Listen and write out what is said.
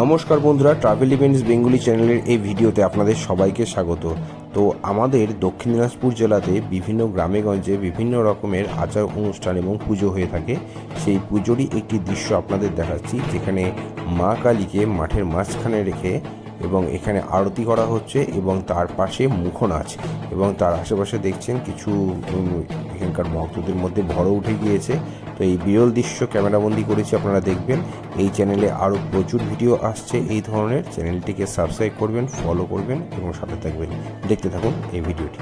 নমস্কার বন্ধুরা travel events Bengali চ্যানেলের এই ভিডিওতে আপনাদের সবাইকে স্বাগত। তো আমাদের দক্ষিণ দিনাজপুর জেলাতে বিভিন্ন গ্রামেগঞ্জে বিভিন্ন রকমের আচার অনুষ্ঠান এবং পুজো হয়ে থাকে। সেই পুজোরই একটি দৃশ্য আপনাদের দেখাচ্ছি, যেখানে মা কালীকে মাঠের মাঝখানে রেখে এবং এখানে আরতি করা হচ্ছে এবং তার পাশে মুখ নাচ এবং তার আশেপাশে দেখছেন কিছু এখানকার ভক্তদের মধ্যে ভরও উঠে গিয়েছে। তো এই বিরল দৃশ্য ক্যামেরাবন্দি করেছি, আপনারা দেখবেন। এই চ্যানেলে আরও প্রচুর ভিডিও আসছে। এই ধরনের চ্যানেলটিকে সাবস্ক্রাইব করবেন, ফলো করবেন এবং সাথে থাকবেন। দেখতে থাকুন এই ভিডিওটি।